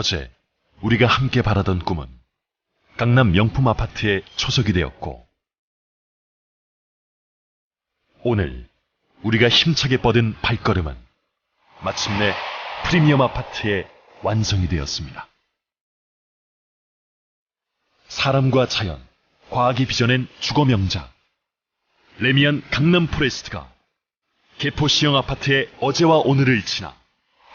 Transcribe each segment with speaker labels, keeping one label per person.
Speaker 1: 어제 우리가 함께 바라던 꿈은 강남 명품 아파트에 초석이 되었고 오늘 우리가 힘차게 뻗은 발걸음은 마침내 프리미엄 아파트의 완성이 되었습니다. 사람과 자연, 과학이 빚어낸 주거 명작 레미안 강남 포레스트가 개포시형 아파트의 어제와 오늘을 지나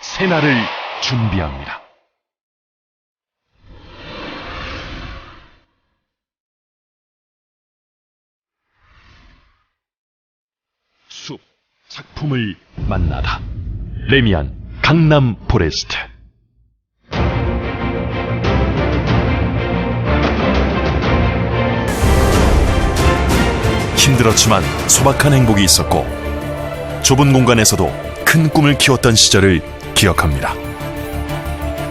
Speaker 1: 새날을 준비합니다. 작품을 만나다. 레미안 강남 포레스트. 힘들었지만 소박한 행복이 있었고 좁은 공간에서도 큰 꿈을 키웠던 시절을 기억합니다.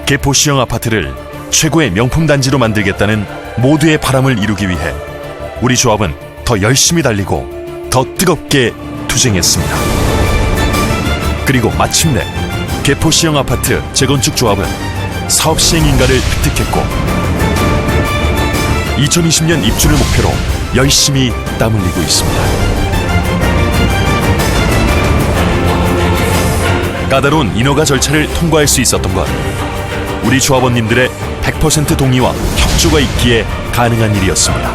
Speaker 1: 개포 시형 아파트를 최고의 명품 단지로 만들겠다는 모두의 바람을 이루기 위해 우리 조합은 더 열심히 달리고 더 뜨겁게 투쟁했습니다. 그리고 마침내 개포시형 아파트 재건축 조합은 사업 시행 인가를 획득했고 2020년 입주를 목표로 열심히 땀 흘리고 있습니다. 까다로운 인허가 절차를 통과할 수 있었던 것 우리 조합원님들의 100% 동의와 협조가 있기에 가능한 일이었습니다.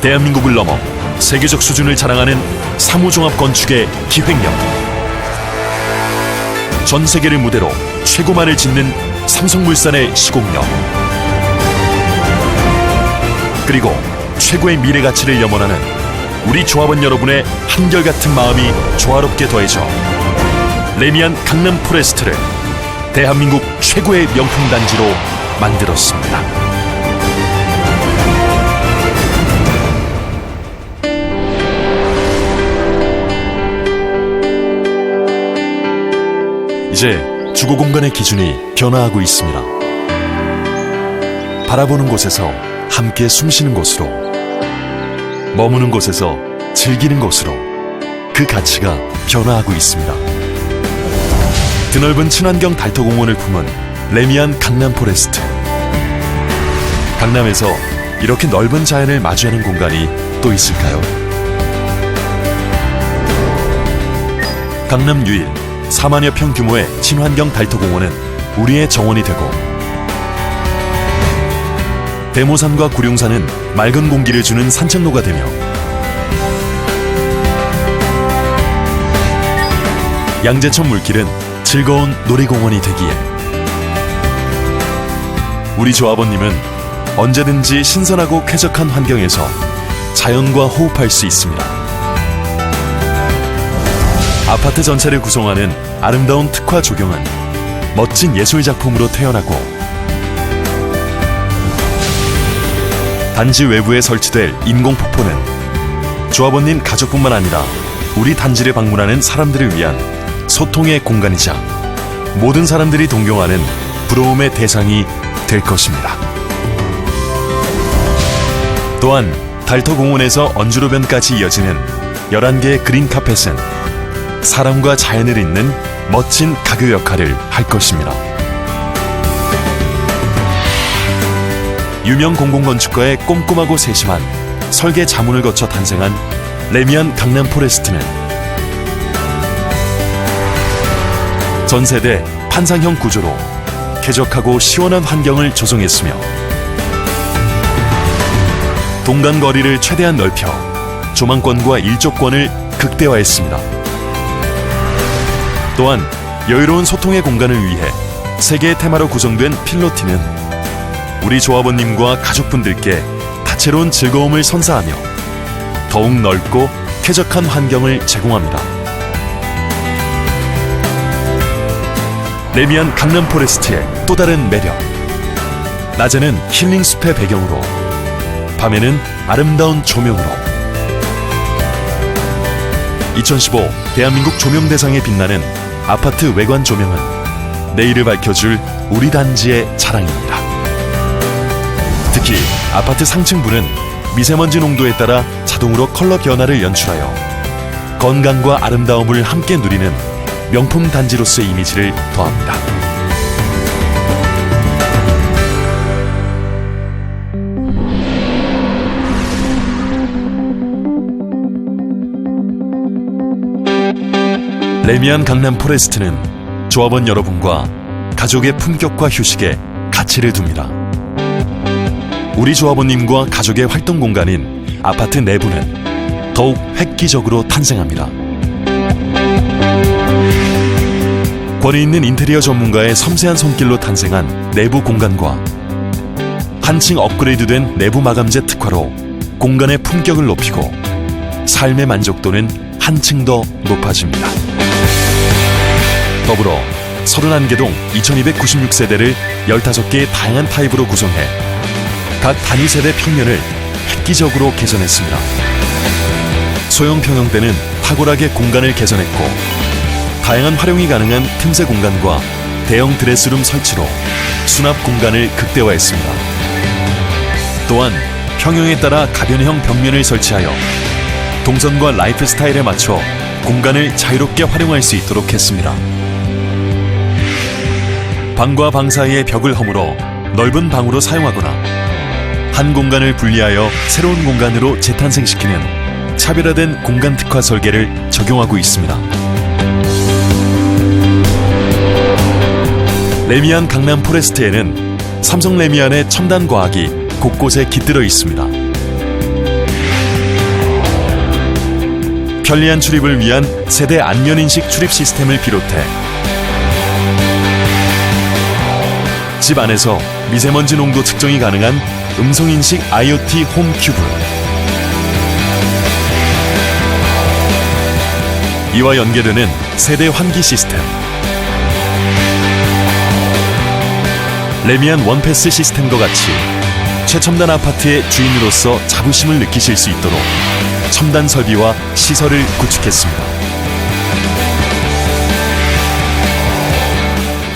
Speaker 1: 대한민국을 넘어 세계적 수준을 자랑하는 사무종합 건축의 기획력 전 세계를 무대로 최고만을 짓는 삼성물산의 시공력 그리고 최고의 미래 가치를 염원하는 우리 조합원 여러분의 한결같은 마음이 조화롭게 더해져 레미안 강남 포레스트를 대한민국 최고의 명품 단지로 만들었습니다. 이제 주거 공간의 기준이 변화하고 있습니다. 바라보는 곳에서 함께 숨쉬는 곳으로 머무는 곳에서 즐기는 곳으로 그 가치가 변화하고 있습니다. 드넓은 친환경 달터공원을 품은 레미안 강남 포레스트 강남에서 이렇게 넓은 자연을 마주하는 공간이 또 있을까요? 강남 유일 4만여 평 규모의 친환경 달터공원은 우리의 정원이 되고 대모산과 구룡산은 맑은 공기를 주는 산책로가 되며 양재천 물길은 즐거운 놀이공원이 되기에 우리 조합원님은 언제든지 신선하고 쾌적한 환경에서 자연과 호흡할 수 있습니다. 아파트 전체를 구성하는 아름다운 특화 조경은 멋진 예술 작품으로 태어나고 단지 외부에 설치될 인공 폭포는 조합원님 가족뿐만 아니라 우리 단지를 방문하는 사람들을 위한 소통의 공간이자 모든 사람들이 동경하는 부러움의 대상이 될 것입니다. 또한 달터 공원에서 언주로변까지 이어지는 11개의 그린 카펫은 사람과 자연을 잇는 멋진 가교 역할을 할 것입니다. 유명 공공건축가의 꼼꼼하고 세심한 설계 자문을 거쳐 탄생한 레미안 강남 포레스트는 전 세대 판상형 구조로 쾌적하고 시원한 환경을 조성했으며 동간 거리를 최대한 넓혀 조망권과 일조권을 극대화했습니다. 또한 여유로운 소통의 공간을 위해 세 개의 테마로 구성된 필로티는 우리 조합원님과 가족분들께 다채로운 즐거움을 선사하며 더욱 넓고 쾌적한 환경을 제공합니다. 레미안 강남 포레스트의 또 다른 매력. 낮에는 힐링 숲의 배경으로, 밤에는 아름다운 조명으로. 2015 대한민국 조명 대상에 빛나는 아파트 외관 조명은 내일을 밝혀줄 우리 단지의 자랑입니다. 특히 아파트 상층부는 미세먼지 농도에 따라 자동으로 컬러 변화를 연출하여 건강과 아름다움을 함께 누리는 명품 단지로서의 이미지를 더합니다. 레미안 강남 포레스트는 조합원 여러분과 가족의 품격과 휴식에 가치를 둡니다. 우리 조합원님과 가족의 활동 공간인 아파트 내부는 더욱 획기적으로 탄생합니다. 권위 있는 인테리어 전문가의 섬세한 손길로 탄생한 내부 공간과 한층 업그레이드된 내부 마감재 특화로 공간의 품격을 높이고 삶의 만족도는 한층 더 높아집니다. 더불어 31개동 2296세대를 15개의 다양한 타입으로 구성해 각 단위 세대 평면을 획기적으로 개선했습니다. 소형 평형 때는 탁월하게 공간을 개선했고 다양한 활용이 가능한 틈새 공간과 대형 드레스룸 설치로 수납 공간을 극대화했습니다. 또한 평형에 따라 가변형 벽면을 설치하여 동선과 라이프 스타일에 맞춰 공간을 자유롭게 활용할 수 있도록 했습니다. 방과 방 사이의 벽을 허물어 넓은 방으로 사용하거나 한 공간을 분리하여 새로운 공간으로 재탄생시키는 차별화된 공간 특화 설계를 적용하고 있습니다. 레미안 강남 포레스트에는 삼성 레미안의 첨단 과학이 곳곳에 깃들어 있습니다. 편리한 출입을 위한 세대 안면인식 출입 시스템을 비롯해 집 안에서 미세먼지 농도 측정이 가능한 음성인식 IoT 홈 큐브 이와 연계되는 세대 환기 시스템 레미안 원패스 시스템과 같이 최첨단 아파트의 주인으로서 자부심을 느끼실 수 있도록 첨단 설비와 시설을 구축했습니다.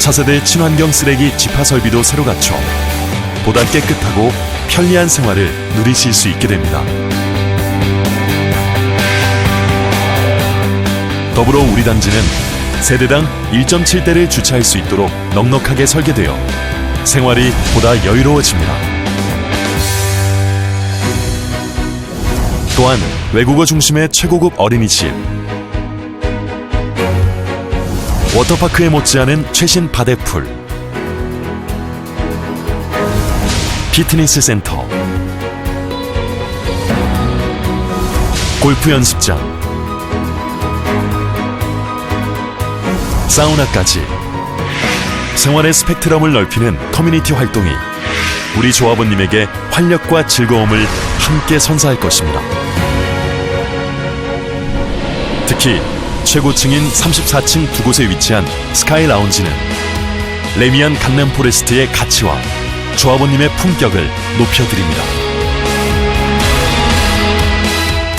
Speaker 1: 차세대 친환경 쓰레기 집화 설비도 새로 갖춰 보다 깨끗하고 편리한 생활을 누리실 수 있게 됩니다. 더불어 우리 단지는 세대당 1.7대를 주차할 수 있도록 넉넉하게 설계되어 생활이 보다 여유로워집니다. 또한 외국어 중심의 최고급 어린이집, 워터파크에 못지않은 최신 바데풀, 피트니스 센터, 골프 연습장, 사우나까지. 생활의 스펙트럼을 넓히는 커뮤니티 활동이 우리 조합원님에게 활력과 즐거움을 함께 선사할 것입니다. 특히 최고층인 34층 두 곳에 위치한 스카이 라운지는 레미안 강남 포레스트의 가치와 조합원님의 품격을 높여드립니다.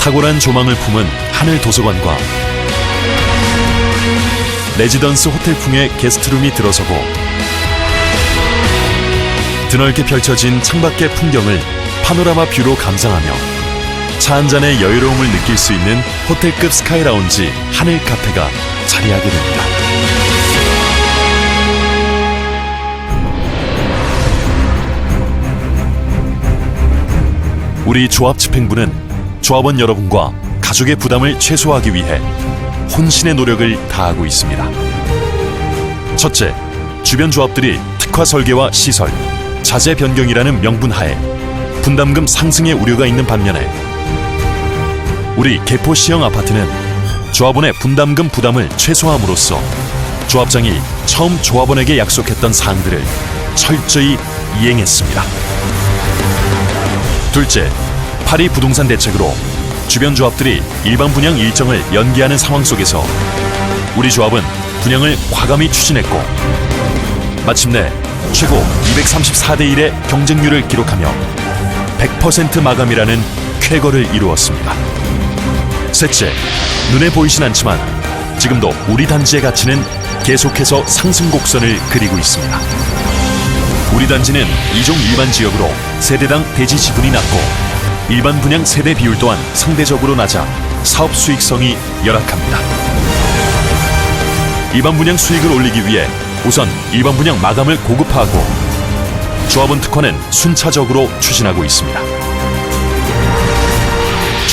Speaker 1: 탁월한 조망을 품은 하늘 도서관과 레지던스 호텔풍의 게스트룸이 들어서고 드넓게 펼쳐진 창밖의 풍경을 파노라마 뷰로 감상하며 차 한 잔의 여유로움을 느낄 수 있는 호텔급 스카이 라운지 하늘 카페가 자리하게 됩니다. 우리 조합 집행부는 조합원 여러분과 가족의 부담을 최소화하기 위해 혼신의 노력을 다하고 있습니다. 첫째, 주변 조합들이 특화 설계와 시설, 자재 변경이라는 명분 하에 분담금 상승의 우려가 있는 반면에 우리 개포 시형 아파트는 조합원의 분담금 부담을 최소화함으로써 조합장이 처음 조합원에게 약속했던 사항들을 철저히 이행했습니다. 둘째, 파리 부동산 대책으로 주변 조합들이 일반 분양 일정을 연기하는 상황 속에서 우리 조합은 분양을 과감히 추진했고 마침내 최고 234대 1의 경쟁률을 기록하며 100% 마감이라는 쾌거를 이루었습니다. 셋째, 눈에 보이진 않지만 지금도 우리 단지의 가치는 계속해서 상승 곡선을 그리고 있습니다. 우리 단지는 이종 일반 지역으로 세대당 대지 지분이 낮고 일반 분양 세대 비율 또한 상대적으로 낮아 사업 수익성이 열악합니다. 일반 분양 수익을 올리기 위해 우선 일반 분양 마감을 고급화하고 조합원 특화는 순차적으로 추진하고 있습니다.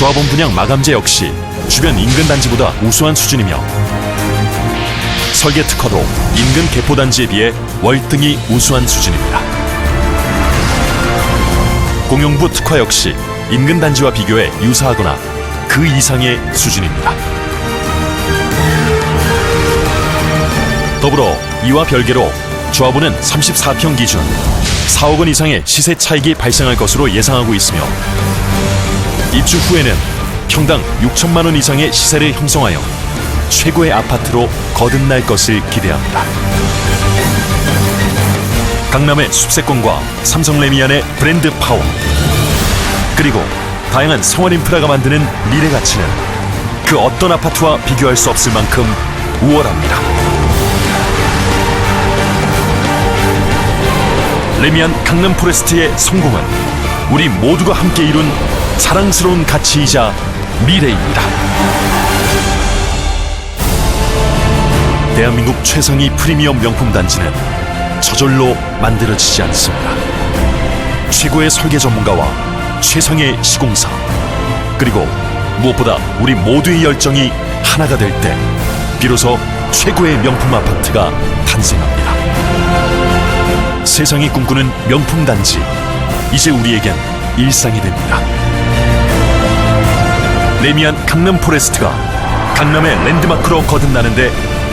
Speaker 1: 조합원 분양 마감재 역시 주변 인근 단지보다 우수한 수준이며 설계 특화도 인근 개포 단지에 비해 월등히 우수한 수준입니다. 공용부 특화 역시 인근 단지와 비교해 유사하거나 그 이상의 수준입니다. 더불어 이와 별개로 조합원은 34평 기준 4억 원 이상의 시세 차익이 발생할 것으로 예상하고 있으며 입주 후에는 평당 6천만 원 이상의 시세를 형성하여 최고의 아파트로 거듭날 것을 기대합니다. 강남의 숲세권과 삼성 레미안의 브랜드 파워 그리고 다양한 생활 인프라가 만드는 미래 가치는 그 어떤 아파트와 비교할 수 없을 만큼 우월합니다. 레미안 강남 포레스트의 성공은 우리 모두가 함께 이룬 자랑스러운 가치이자 미래입니다. 대한민국 최상위 프리미엄 명품 단지는 저절로 만들어지지 않습니다. 최고의 설계 전문가와 최상의 시공사 그리고 무엇보다 우리 모두의 열정이 하나가 될 때 비로소 최고의 명품 아파트가 탄생합니다. 세상이 꿈꾸는 명품 단지 이제 우리에겐 일상이 됩니다. 레미안 강남 포레스트가 강남의 랜드마크로 거듭나는데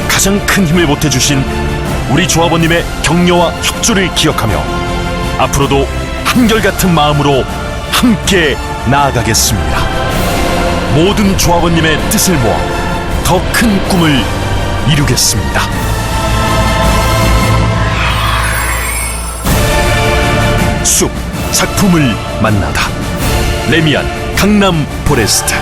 Speaker 1: 가장 큰 힘을 보태주신 우리 조합원님의 격려와 협조를 기억하며 앞으로도 한결같은 마음으로 함께 나아가겠습니다. 모든 조합원님의 뜻을 모아 더 큰 꿈을 이루겠습니다. 숲 작품을 만나다 레미안 강남 포레스트